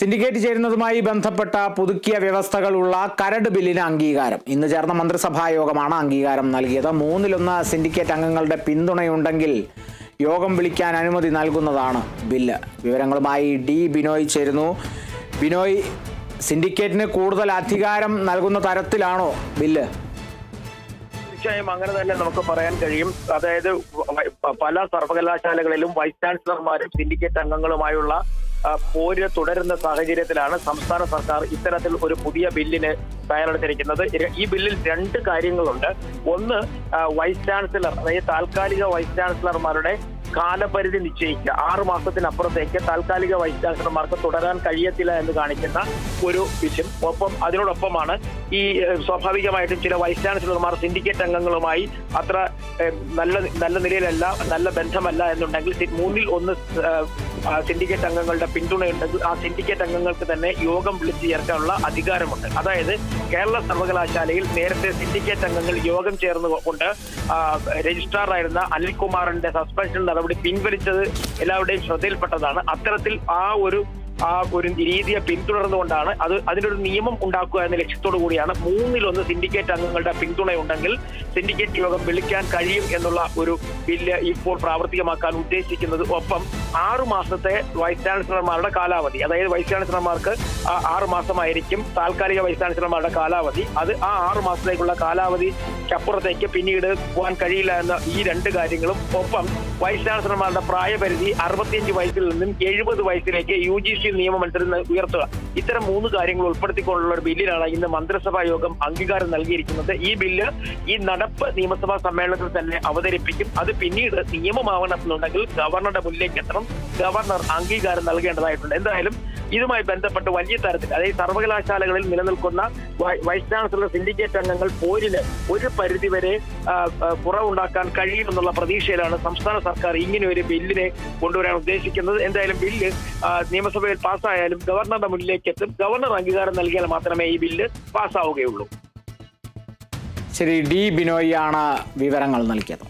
Syndicate ചേരുന്നതുമായി ബന്ധപ്പെട്ട പുതുക്കിയ വ്യവസ്ഥകളുള്ള കരട് ബില്ലിന് അംഗീകാരം. ഇന്ന് ചേർന്ന മന്ത്രിസഭാ യോഗമാണ് അംഗീകാരം നൽകിയത്. മൂന്നിലൊന്ന് സിൻഡിക്കേറ്റ് അംഗങ്ങളുടെ പിന്തുണയുണ്ടെങ്കിൽ യോഗം വിളിക്കാൻ അനുമതി നൽകുന്നതാണ് ബില്ല്. വിവരങ്ങളുമായി ഡി ബിനോയ് ചേരുന്നു. ബിനോയ് സിൻഡിക്കേറ്റിന് കൂടുതൽ അധികാരം നൽകുന്ന തരത്തിലാണോ ബില്ല്? തീർച്ചയായും അങ്ങനെ തന്നെ നമുക്ക് പറയാൻ കഴിയും. അതായത് പല സർവകലാശാലകളിലും വൈസ് ചാൻസലർമാരും സിൻഡിക്കേറ്റ് അംഗങ്ങളുമായുള്ള പോര് തുടരുന്ന സാഹചര്യത്തിലാണ് സംസ്ഥാന സർക്കാർ ഇത്തരത്തിൽ ഒരു പുതിയ ബില്ലിന് തയ്യാറെടുത്തിരിക്കുന്നത്. ഈ ബില്ലിൽ രണ്ട് കാര്യങ്ങളുണ്ട്. ഒന്ന് വൈസ് ചാൻസലർ അതായത് താൽക്കാലിക വൈസ് ചാൻസലർമാരുടെ കാലപരിധി നിശ്ചയിക്കുക. ആറു മാസത്തിനപ്പുറത്തേക്ക് താൽക്കാലിക വൈസ് ചാൻസലർമാർക്ക് തുടരാൻ കഴിയത്തില്ല എന്ന് കാണിക്കുന്ന ഒരു വിഷയം. ഒപ്പം അതിനോടൊപ്പമാണ് ഈ സ്വാഭാവികമായിട്ടും ചില വൈസ് ചാൻസലർമാർ സിൻഡിക്കേറ്റ് അംഗങ്ങളുമായി അത്ര നല്ല നല്ല നിലയിലല്ല നല്ല ബന്ധമല്ല എന്നുണ്ടെങ്കിൽ മൂന്നിൽ ഒന്ന് സിൻഡിക്കേറ്റ് അംഗങ്ങളുടെ പിന്തുണയുണ്ടെങ്കിൽ ആ സിൻഡിക്കേറ്റ് അംഗങ്ങൾക്ക് തന്നെ യോഗം വിളിച്ചു ചേർക്കാനുള്ള അധികാരമുണ്ട്. അതായത് കേരള സർവകലാശാലയിൽ നേരത്തെ സിൻഡിക്കേറ്റ് അംഗങ്ങൾ യോഗം ചേർന്നുകൊണ്ട് രജിസ്ട്രാറായിരുന്ന അനിൽകുമാറിന്റെ സസ്പെൻഷൻ നടപടി പിൻവലിച്ചത് എല്ലാവരുടെയും ശ്രദ്ധയിൽപ്പെട്ടതാണ്. അത്തരത്തിൽ ആ ഒരു ആ ഒരു രീതിയെ പിന്തുടർന്നുകൊണ്ടാണ് അത് അതിനൊരു നിയമം ഉണ്ടാക്കുക എന്ന ലക്ഷ്യത്തോടു കൂടിയാണ് മൂന്നിലൊന്ന് സിൻഡിക്കേറ്റ് അംഗങ്ങളുടെ പിന്തുണയുണ്ടെങ്കിൽ സിൻഡിക്കേറ്റ് യോഗം വിളിക്കാൻ കഴിയും എന്നുള്ള ഒരു ബില്ല് ഇപ്പോൾ പ്രാവർത്തികമാക്കാൻ ഉദ്ദേശിക്കുന്നത്. ഒപ്പം ആറു മാസത്തെ വൈസ് ചാൻസലർമാരുടെ കാലാവധി അതായത് വൈസ് ചാൻസലർമാർക്ക് ആറു മാസമായിരിക്കും താൽക്കാലിക വൈസ് ചാൻസലർമാരുടെ കാലാവധി. അത് ആ ആറു മാസത്തേക്കുള്ള കാലാവധിക്കപ്പുറത്തേക്ക് പിന്നീട് പോകാൻ കഴിയില്ല എന്ന ഈ രണ്ട് കാര്യങ്ങളും. ഒപ്പം വൈസ് ചാൻസലർമാരുടെ പ്രായപരിധി അറുപത്തിയഞ്ച് വയസ്സിൽ നിന്നും എഴുപത് വയസ്സിലേക്ക് യു ജി സി നിയമം അനുസരിച്ച് ഉയർത്തുക. ഇത്തരം മൂന്ന് കാര്യങ്ങൾ ഉൾപ്പെടുത്തിക്കൊണ്ടുള്ള ഒരു ബില്ലിനാണ് ഇന്ന് മന്ത്രിസഭാ യോഗം അംഗീകാരം നൽകിയിരിക്കുന്നത്. ഈ ബില്ല് ഈ നടപ്പ് നിയമസഭാ സമ്മേളനത്തിൽ തന്നെ അവതരിപ്പിക്കും. അത് പിന്നീട് നിയമമാവണമെന്നുണ്ടെങ്കിൽ ഗവർണറുടെ മുന്നിലേക്ക് എത്തണം. ഗവർണർ അംഗീകാരം നൽകേണ്ടതായിട്ടുണ്ട്. എന്തായാലും ഇതുമായി ബന്ധപ്പെട്ട് വലിയ തരത്തിൽ അതായത് സർവകലാശാലകളിൽ നിലനിൽക്കുന്ന വൈസ് ചാൻസലർ സിൻഡിക്കേറ്റ് അംഗങ്ങൾ പോരിന് ഒരു പരിധിവരെ കുറവുണ്ടാക്കാൻ കഴിയുമെന്നുള്ള പ്രതീക്ഷയിലാണ് സംസ്ഥാന സർക്കാർ ഇങ്ങനെ ഒരു ബില്ലിനെ കൊണ്ടുവരാൻ ഉദ്ദേശിക്കുന്നത്. എന്തായാലും ബില്ല് നിയമസഭയിൽ പാസ്സായാലും ഗവർണറുടെ മുന്നിലേക്ക് എത്തും ഗവർണർ അംഗീകാരം നൽകിയാൽ മാത്രമേ ഈ ബില്ല് പാസ്സാവുകയുള്ളൂ. ശരി ഡി ബിനോയ് ആണ് വിവരങ്ങൾ നൽകിയത്.